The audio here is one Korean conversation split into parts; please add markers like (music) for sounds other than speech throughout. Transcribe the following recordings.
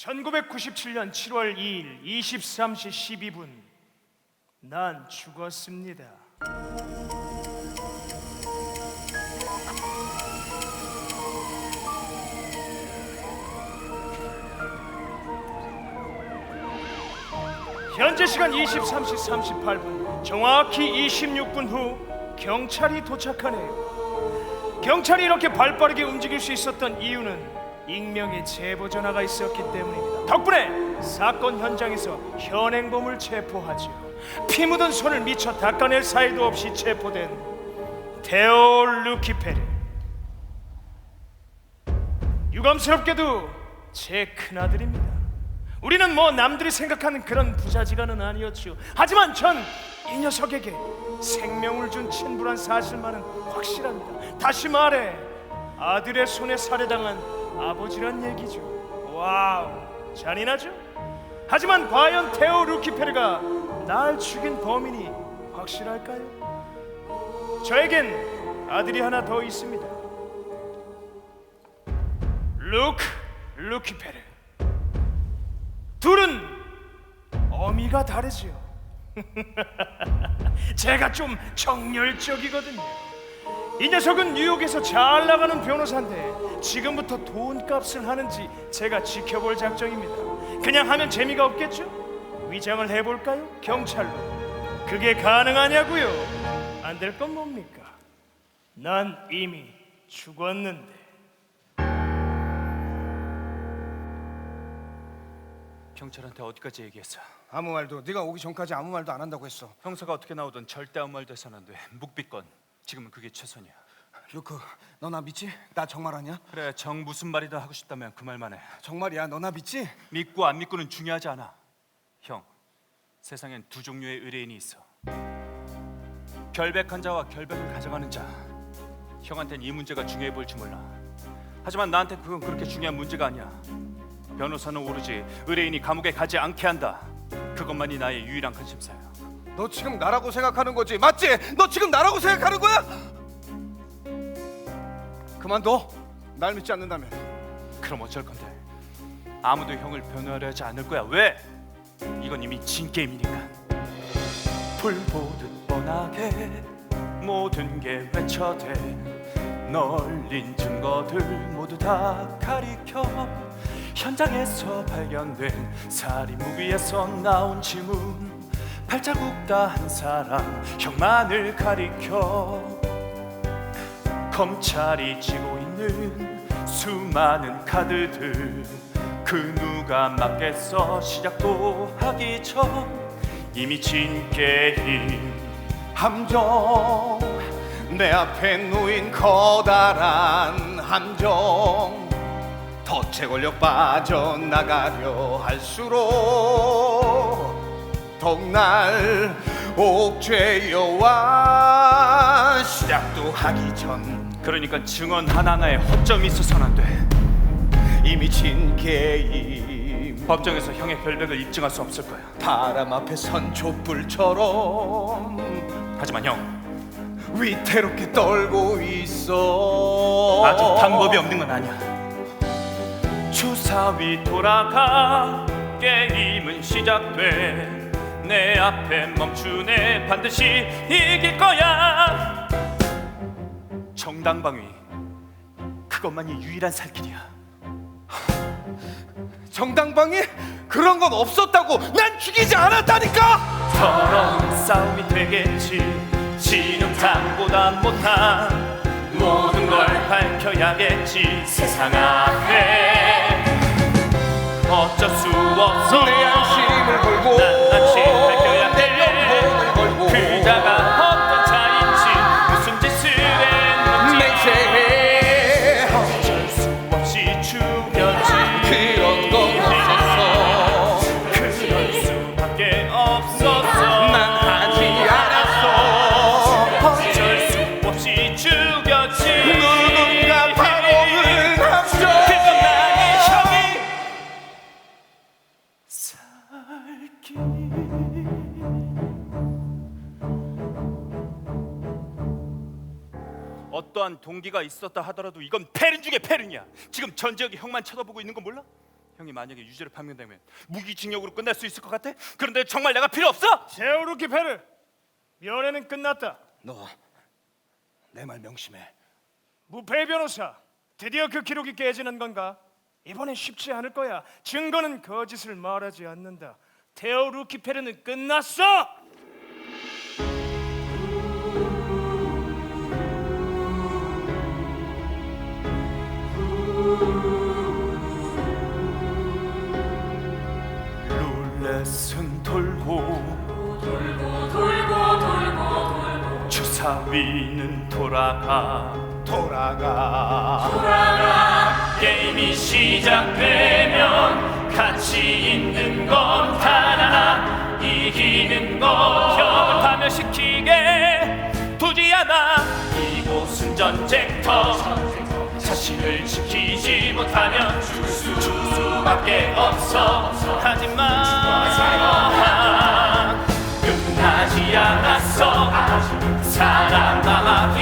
1997년 7월 2일 23시 12분 난 죽었습니다. 현재 시간 23시 38분 정확히 26분 후 경찰이 도착하네요. 경찰이 이렇게 발빠르게 움직일 수 있었던 이유는 익명의 제보 전화가 있었기 때문입니다. 덕분에 사건 현장에서 현행범을 체포하죠. 피 묻은 손을 미처 닦아낼 사이도 없이 체포된 테오 루키페르. 유감스럽게도 제 큰아들입니다. 우리는 뭐 남들이 생각하는 그런 부자지간은 아니었죠. 하지만 전 이 녀석에게 생명을 준 친부란 사실만은 확실합니다. 다시 말해 아들의 손에 살해당한 아버지란 얘기죠. 와우, 잔인하죠? 하지만 과연 테오 루키페르가 날 죽인 범인이 확실할까요? 저에겐 아들이 하나 더 있습니다. 루크 루키페르. 둘은 어미가 다르지요. (laughs) 제가 좀 정열적이거든요. 이 녀석은 뉴욕에서 잘 나가는 변호사인데 지금부터 돈값을 하는지 제가 지켜볼 작정입니다. 그냥 하면 재미가 없겠죠? 위장을 해볼까요? 경찰로. 그게 가능하냐고요? 안 될 건 뭡니까? 난 이미 죽었는데. 경찰한테 어디까지 얘기했어? 아무 말도 네가 오기 전까지 아무 말도 안 한다고 했어. 형사가 어떻게 나오든 절대 아무 말도 해서는 안 돼. 묵비권. 지금은 그게 최선이야. 루크, 너 나 믿지? 나 정말 아니야? 그래 정 무슨 말이든 하고 싶다면 그 말만 해. 정말이야. 너 나 믿지? 믿고 안 믿고는 중요하지 않아. 형, 세상엔 두 종류의 의뢰인이 있어. 결백한 자와 결백을 가져가는 자. 형한텐 이 문제가 중요해 보일지 몰라. 하지만 나한테 그건 그렇게 중요한 문제가 아니야. 변호사는 오로지 의뢰인이 감옥에 가지 않게 한다. 그것만이 나의 유일한 관심사야. 너 지금 나라고 생각하는 거지? 맞지? 너 지금 나라고 생각하는 거야? 그만둬. 날 믿지 않는다면. 그럼 어쩔 건데? 아무도 형을 변호하려 하지 않을 거야. 왜? 이건 이미 진 게임이니까. 불 보듯 뻔하게 모든 게 외쳐대 널린 증거들 모두 다 가리켜 현장에서 발견된 살인 무기에서 나온 지문 발자국 다 한 사람 형만을 가리켜 검찰이 쥐고 있는 수많은 카드들. 그 누가 맞겠어? 시작도 하기 전 이미 진 게임 함정. 내 앞에 놓인 커다란 함정. 덫에 걸려 빠져나가려 할수록 더욱 날 옥죄여와 시작도 하기 전 그러니까 증언 하나하나에 허점이 있어서는 안 돼. 이미 진 게임 법정에서 형의 결백을 입증할 수 없을 거야. 바람 앞에 선 촛불처럼. 하지만 형 위태롭게 떨고 있어. 아직 방법이 없는 건 아니야. 주사위 돌아가 게임은 시작돼. 내 앞에 멈추네. 반드시 이길 거야 정당방위. 그것만이 유일한 살 길이야. 정당방위? 그런 건 없었다고. 난 죽이지 않았다니까! 더러운 싸움이 되겠지. 진흙탕보다 못한 모든 걸 밝혀야겠지. 세상 앞에 어쩔 수 없어. 내 동기가 있었다 하더라도 이건 패륜 중에 패륜이야 지금 전 지역이 형만 쳐다보고 있는 거 몰라? 형이 만약에 유죄로 판명되면 무기징역으로 끝날 수 있을 것 같아? 그런데 정말 내가 필요 없어? 제오 루키페르 면회는 끝났다. 너 내 말 명심해. 무패 변호사 드디어 그 기록이 깨지는 건가? 이번엔 쉽지 않을 거야. 증거는 거짓을 말하지 않는다. 테오 루키페르는 끝났어. 사위는 돌아가. 돌아가. 게임이 시작되면 가치 있는 건 단 하나. 이기는 것 형을 파멸시키게 두지 않아. 이곳은 전쟁터. 자신을 지키지 못하면 죽을 수밖에 없어. 하지만 사랑 남아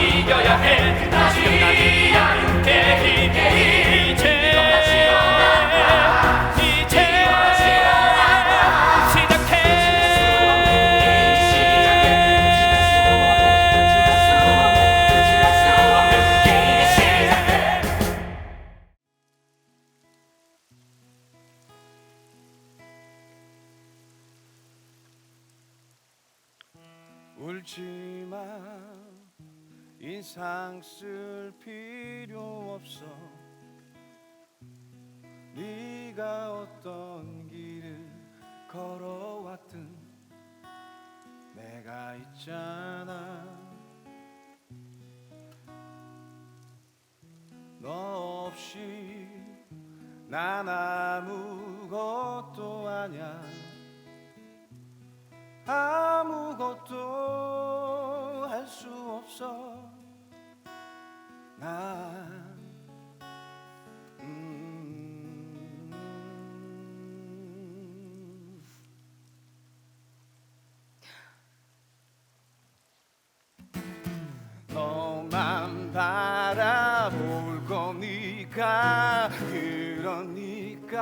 상 쓸 필요 없어. 네가 어떤 길을 걸어왔든 내가 있잖아. 너 없이 난 아무것도 아냐 아무것도 할 수 없어 난 음. 너만 바라볼 거니까 그러니까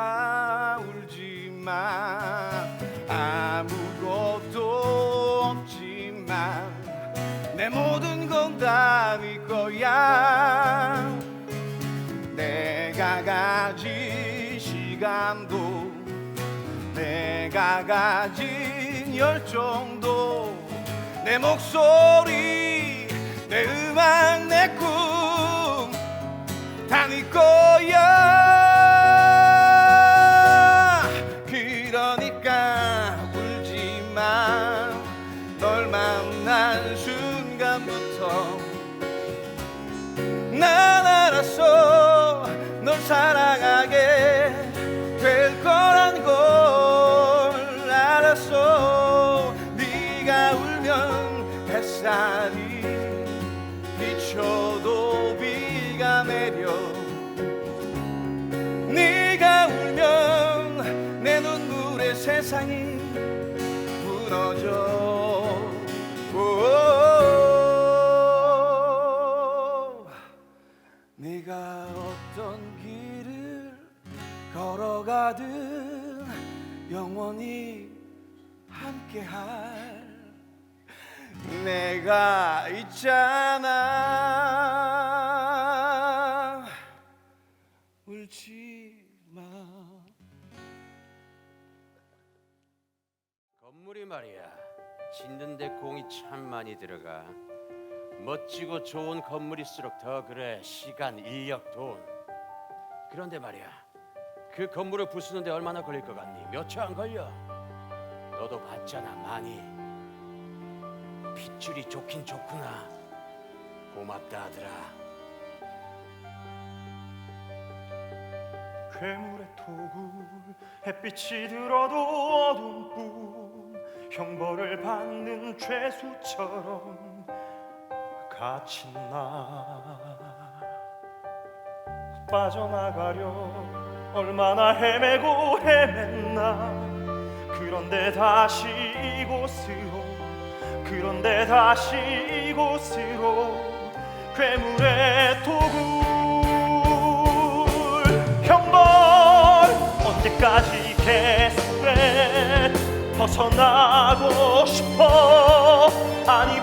울지 마 아무것도 없지만 내 모든 네 거야. 내가 가진 시간도 내가 가진 열정도 내 목소리 내 음악 내 꿈 다 네 거야 내려. 네가 울면 내 눈물에 세상이 무너져. 오, 네가 어떤 길을 걸어가든 영원히 함께할 내가 있잖아 건물이 말이야. 짓는데 공이 참 많이 들어가. 멋지고 좋은 건물일수록 더 그래. 시간 인력 돈. 그런데 말이야. 그 건물을 부수는데 얼마나 걸릴 것 같니? 몇 초 안 걸려? 너도 봤잖아 많이. 핏줄이 좋긴 좋구나. 고맙다 아들아. 괴물의 토굴 햇빛이 들어도 꿈 형벌을 받는 죄수처럼 갇힌 나 빠져나가려 얼마나 헤매고 헤맸나. 그런데 다시 이곳으로 그런데 다시 이곳으로 괴물의 토굴 형벌 언제 끝까지 계속돼 벗어나고 싶어. 아니